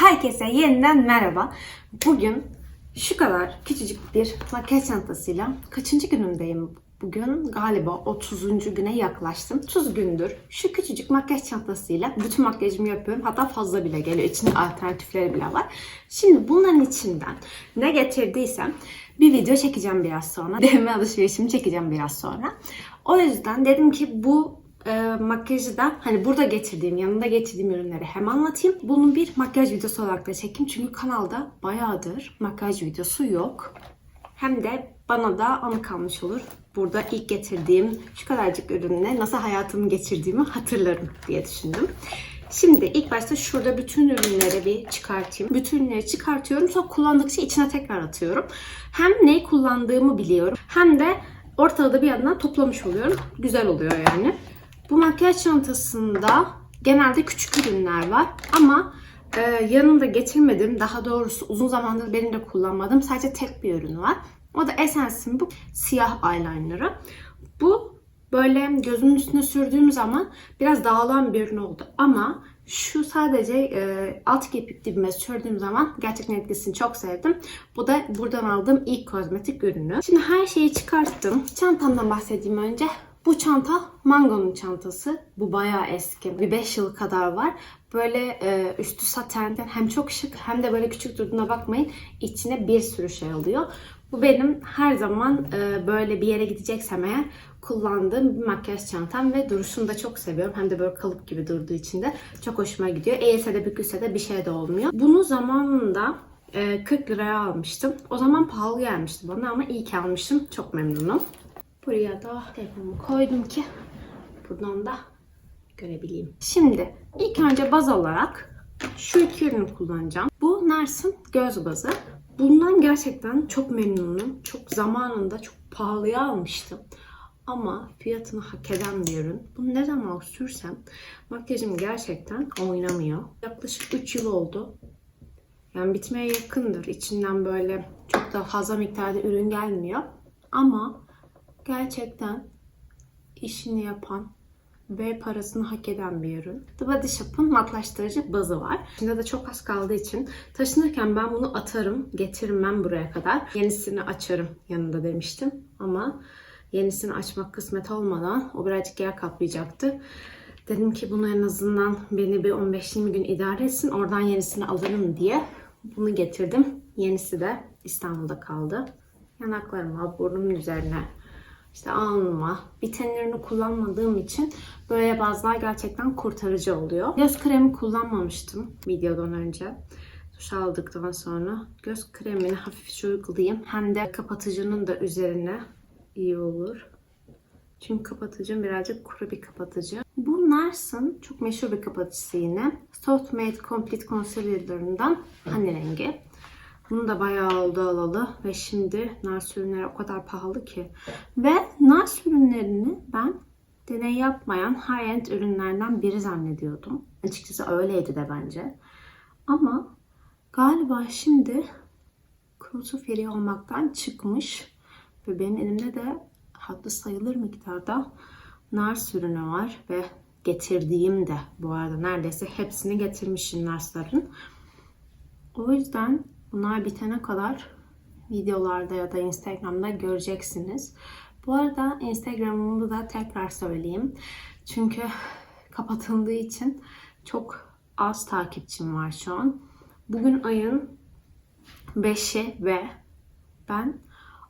Herkese yeniden merhaba. Bugün şu kadar küçücük bir makyaj çantasıyla kaçıncı günümdeyim bugün? Galiba 30. güne yaklaştım. 30 gündür şu küçücük makyaj çantasıyla bütün makyajımı yapıyorum. Hatta fazla bile geliyor. İçinde alternatifleri bile var. Şimdi bunların içinden ne getirdiysem bir video çekeceğim biraz sonra. DM alışverişimi çekeceğim biraz sonra. O yüzden dedim ki bu e, makyajı da hani burada getirdiğim, yanında getirdiğim ürünleri hem anlatayım. Bunun bir makyaj videosu olarak da çekeyim. Çünkü kanalda bayağıdır makyaj videosu yok. Hem de bana da anı kalmış olur. Burada ilk getirdiğim şu kadarcık ürünle nasıl hayatımı geçirdiğimi hatırlarım diye düşündüm. Şimdi ilk başta şurada bütün ürünleri bir çıkartayım. Bütün ürünleri çıkartıyorum. Sonra kullandıkça içine tekrar atıyorum. Hem neyi kullandığımı biliyorum. Hem de ortada da bir yandan toplamış oluyorum. Güzel oluyor yani. Bu makyaj çantasında genelde küçük ürünler var ama e, yanında getirmedim. Daha doğrusu uzun zamandır benim de kullanmadım. Sadece tek bir ürünü var. O da Essence'in bu siyah eyeliner'ı. Bu böyle gözümün üstüne sürdüğüm zaman biraz dağılan bir ürün oldu. Ama şu sadece e, alt kirpik dibime sürdüğüm zaman gerçekten etkisini çok sevdim. Bu da buradan aldığım ilk kozmetik ürünü. Şimdi her şeyi çıkarttım. Çantamdan bahsedeyim önce. Bu çanta Mango'nun çantası. Bu bayağı eski. Bir 5 yıl kadar var. Böyle e, üstü satenden hem çok şık hem de böyle küçük durduğuna bakmayın. İçine bir sürü şey alıyor. Bu benim her zaman e, böyle bir yere gideceksem eğer kullandığım bir makyaj çantam ve duruşunu da çok seviyorum. Hem de böyle kalıp gibi durduğu için de çok hoşuma gidiyor. Eğilse de bükülse de bir şey de olmuyor. Bunu zamanında e, 40 liraya almıştım. O zaman pahalı gelmişti bana ama iyi ki almışım. Çok memnunum. Buraya da telefonumu koydum ki buradan da görebileyim. Şimdi ilk önce baz olarak şu iki ürünü kullanacağım. Bu Nars'ın göz bazı. Bundan gerçekten çok memnunum. Çok zamanında çok pahalıya almıştım. Ama fiyatını hak eden bir ürün. Bunu ne zaman sürsem makyajım gerçekten oynamıyor. Yaklaşık 3 yıl oldu. Yani bitmeye yakındır. İçinden böyle çok da fazla miktarda ürün gelmiyor. Ama gerçekten işini yapan ve parasını hak eden bir ürün. The Body Shop'un matlaştırıcı bazı var. İçinde de çok az kaldığı için taşınırken ben bunu atarım, getirmem buraya kadar. Yenisini açarım yanında demiştim ama yenisini açmak kısmet olmadan o birazcık yer kaplayacaktı. Dedim ki bunu en azından beni bir 15-20 gün idare etsin. Oradan yenisini alırım diye bunu getirdim. Yenisi de İstanbul'da kaldı. Yanaklarıma, burnumun üzerine işte alnıma, bitenlerini kullanmadığım için böyle bazılar gerçekten kurtarıcı oluyor. Göz kremi kullanmamıştım videodan önce. Duş aldıktan sonra göz kremini hafifçe uygulayayım. Hem de kapatıcının da üzerine iyi olur. Çünkü kapatıcım birazcık kuru bir kapatıcı. Bu Nars'ın çok meşhur bir kapatıcısı yine. Soft Matte Complete Concealer'larından hani rengi. Bunu da bayağı oldu alalı ve şimdi Nars ürünleri o kadar pahalı ki. Ve Nars ürünlerini ben deney yapmayan high-end ürünlerden biri zannediyordum. Açıkçası öyleydi de bence. Ama galiba şimdi kurutu feri olmaktan çıkmış. Ve benim elimde de hatlı sayılır miktarda Nars ürünü var ve getirdiğim de bu arada neredeyse hepsini getirmişim Nars'ların. O yüzden Bunlar bitene kadar videolarda ya da Instagram'da göreceksiniz. Bu arada Instagram'ımı da tekrar söyleyeyim. Çünkü kapatıldığı için çok az takipçim var şu an. Bugün ayın 5'i ve ben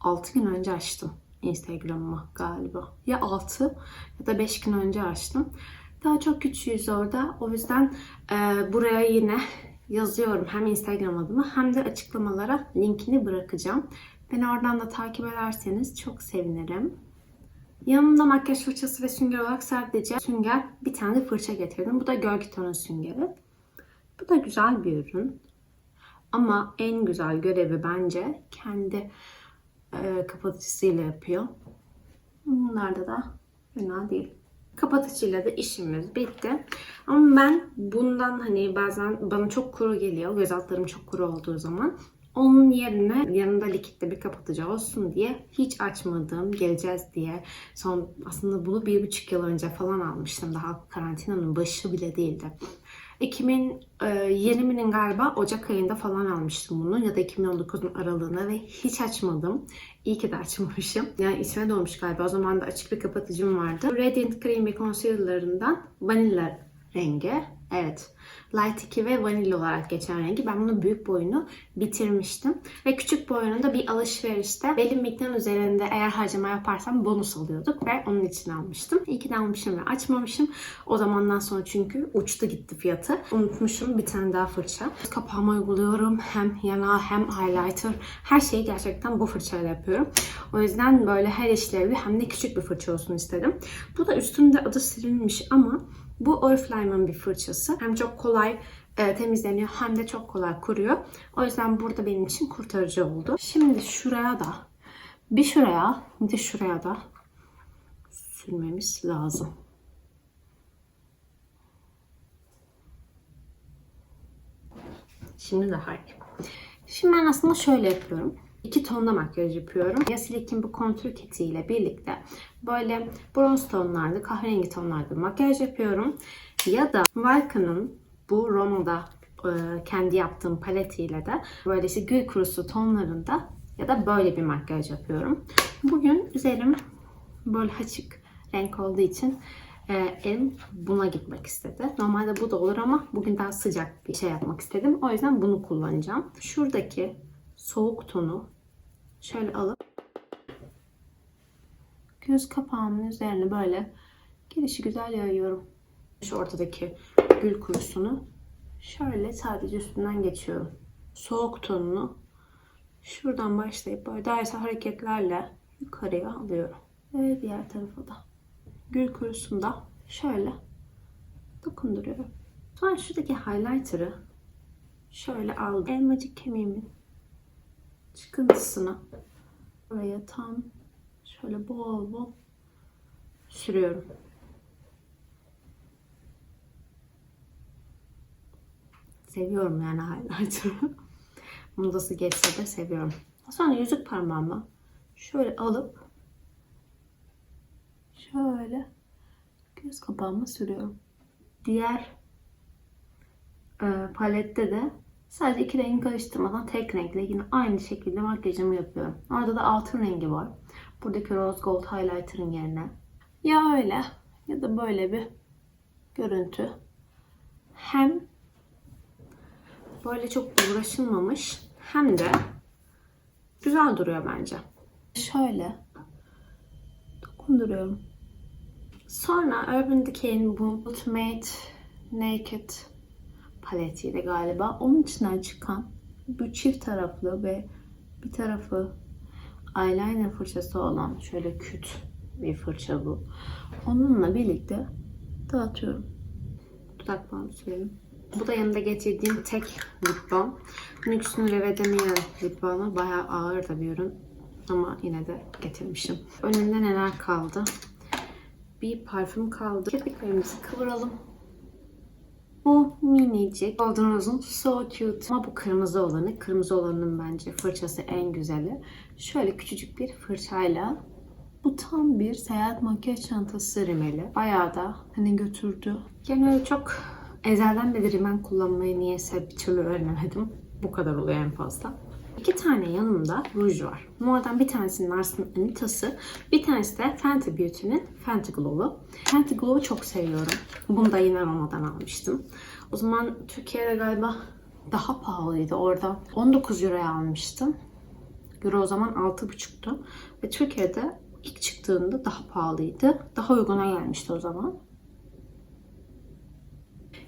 6 gün önce açtım Instagram'ımı galiba. Ya 6 ya da 5 gün önce açtım. Daha çok küçüğüz orada. O yüzden e, buraya yine yazıyorum hem Instagram adımı hem de açıklamalara linkini bırakacağım. Beni oradan da takip ederseniz çok sevinirim. Yanımda makyaj fırçası ve sünger olarak sadece sünger bir tane de fırça getirdim. Bu da gölge tonu süngeri. Bu da güzel bir ürün. Ama en güzel görevi bence kendi e, kapatıcısıyla yapıyor. Bunlarda da fena değil. Kapatıcıyla da işimiz bitti. Ama ben bundan hani bazen bana çok kuru geliyor. Göz altlarım çok kuru olduğu zaman. Onun yerine yanında likitli bir kapatıcı olsun diye hiç açmadığım geleceğiz diye son aslında bunu bir buçuk yıl önce falan almıştım. Daha karantinanın başı bile değildi. 2020'nin galiba Ocak ayında falan almıştım bunu ya da 2019'un aralığına ve hiç açmadım. İyi ki de açmamışım. Yani içime dolmuş galiba. O zaman da açık bir kapatıcım vardı. Radiant Creamy Concealer'ından Vanilla rengi. Evet. Light 2 ve vanilya olarak geçen rengi. Ben bunun büyük boyunu bitirmiştim. Ve küçük boyunu da bir alışverişte belli miktarın üzerinde eğer harcama yaparsam bonus alıyorduk ve onun için almıştım. İyi ki de almışım ve açmamışım. O zamandan sonra çünkü uçtu gitti fiyatı. Unutmuşum bir tane daha fırça. Kapağıma uyguluyorum. Hem yana hem highlighter. Her şeyi gerçekten bu fırçayla yapıyorum. O yüzden böyle her işlevli hem de küçük bir fırça olsun istedim. Bu da üstünde adı silinmiş ama bu Oriflame'ın bir fırçası. Hem çok kolay e, temizleniyor hem de çok kolay kuruyor. O yüzden burada benim için kurtarıcı oldu. Şimdi şuraya da bir şuraya bir de şuraya da sürmemiz lazım. Şimdi daha iyi. Şimdi ben aslında şöyle yapıyorum. İki tonda makyaj yapıyorum. Yasilik'in bu kontür kitiyle birlikte böyle bronz tonlarda, kahverengi tonlarda makyaj yapıyorum. Ya da Valka'nın bu Roma'da e, kendi yaptığım paletiyle de böyle işte gül kurusu tonlarında ya da böyle bir makyaj yapıyorum. Bugün üzerim böyle açık renk olduğu için e, elim buna gitmek istedi. Normalde bu da olur ama bugün daha sıcak bir şey yapmak istedim. O yüzden bunu kullanacağım. Şuradaki soğuk tonu şöyle alıp göz kapağımın üzerine böyle gelişi güzel yayıyorum. Şu ortadaki gül kurusunu şöyle sadece üstünden geçiyorum. Soğuk tonunu şuradan başlayıp böyle dairesi hareketlerle yukarıya alıyorum. Ve diğer tarafa da gül kurusunda şöyle dokunduruyorum. Sonra şuradaki highlighter'ı şöyle aldım. Elmacık kemiğimin çıkıntısını buraya tam şöyle bol bol sürüyorum. Seviyorum yani highlighter'ı. Modası geçse de seviyorum. Sonra yüzük parmağımı şöyle alıp şöyle göz kapağıma sürüyorum. Diğer e, palette de sadece iki rengi karıştırmadan tek renkle yine aynı şekilde makyajımı yapıyorum. Orada da altın rengi var. Buradaki rose gold highlighter'ın yerine. Ya öyle ya da böyle bir görüntü. Hem böyle çok uğraşılmamış hem de güzel duruyor bence. Şöyle dokunduruyorum. Sonra Urban Decay'in bu Ultimate Naked paletiyle galiba onun içinden çıkan bu çift taraflı ve bir tarafı eyeliner fırçası olan şöyle küt bir fırça bu. Onunla birlikte dağıtıyorum. Dudak balmı sürelim. Bu da yanında getirdiğim tek lip balm. NYX'ün Revedemia lip balmı. Bayağı ağır da bir ürün. Ama yine de getirmişim. Önümde neler kaldı? Bir parfüm kaldı. Kirpiklerimizi kıvıralım. Bu minicik Golden Rose'un So Cute. Ama bu kırmızı olanı. Kırmızı olanın bence fırçası en güzeli. Şöyle küçücük bir fırçayla bu tam bir seyahat makyaj çantası rimeli. Bayağı da hani götürdü. Yani öyle çok ezelden beri rimel kullanmayı niyeyse bir türlü öğrenemedim. Bu kadar oluyor en fazla. İki tane yanımda ruj var. Bunlardan bir tanesinin Nars'ın Anita'sı, bir tanesi de Fenty Beauty'nin Fenty Glow'u. Fenty Glow'u çok seviyorum. Bunu da yine Roma'dan almıştım. O zaman Türkiye'de galiba daha pahalıydı. Orada 19 euroya almıştım. Euro o zaman 6,5'tu. Ve Türkiye'de ilk çıktığında daha pahalıydı. Daha uyguna gelmişti o zaman.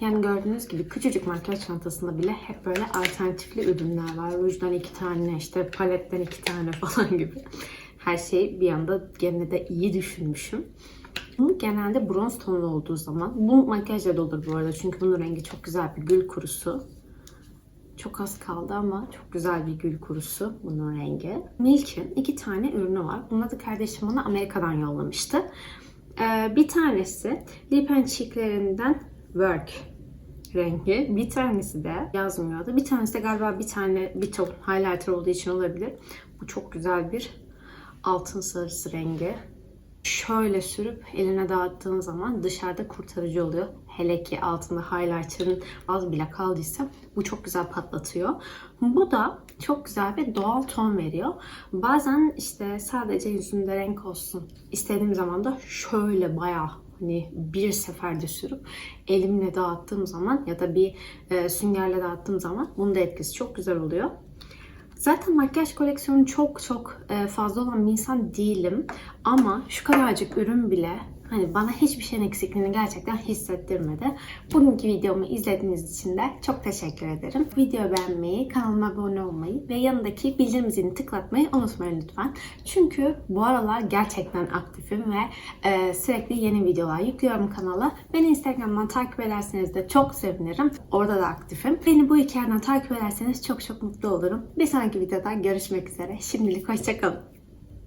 Yani gördüğünüz gibi küçücük makyaj çantasında bile hep böyle alternatifli ürünler var. Rujdan iki tane, işte paletten iki tane falan gibi. Her şey bir anda gene de iyi düşünmüşüm. Bu genelde bronz tonlu olduğu zaman, bu makyajla da olur bu arada çünkü bunun rengi çok güzel bir gül kurusu. Çok az kaldı ama çok güzel bir gül kurusu bunun rengi. Milk'in iki tane ürünü var. Bunları da kardeşim bana Amerika'dan yollamıştı. Ee, bir tanesi Lip and Cheek'lerinden Work rengi. Bir tanesi de yazmıyordu. Bir tanesi de galiba bir tane bir ton highlighter olduğu için olabilir. Bu çok güzel bir altın sarısı rengi. Şöyle sürüp eline dağıttığın zaman dışarıda kurtarıcı oluyor. Hele ki altında highlighter'ın az bile kaldıysa bu çok güzel patlatıyor. Bu da çok güzel bir doğal ton veriyor. Bazen işte sadece yüzümde renk olsun istediğim zaman da şöyle bayağı hani bir seferde sürüp elimle dağıttığım zaman ya da bir e, süngerle dağıttığım zaman bunun da etkisi çok güzel oluyor. Zaten makyaj koleksiyonu çok çok e, fazla olan bir insan değilim. Ama şu kadarcık ürün bile hani bana hiçbir şeyin eksikliğini gerçekten hissettirmedi. Bugünkü videomu izlediğiniz için de çok teşekkür ederim. Videoyu beğenmeyi, kanalıma abone olmayı ve yanındaki bildirim zilini tıklatmayı unutmayın lütfen. Çünkü bu aralar gerçekten aktifim ve e, sürekli yeni videolar yüklüyorum kanala. Beni Instagram'dan takip ederseniz de çok sevinirim. Orada da aktifim. Beni bu iki takip ederseniz çok çok mutlu olurum. Bir sonraki videoda görüşmek üzere. Şimdilik hoşçakalın.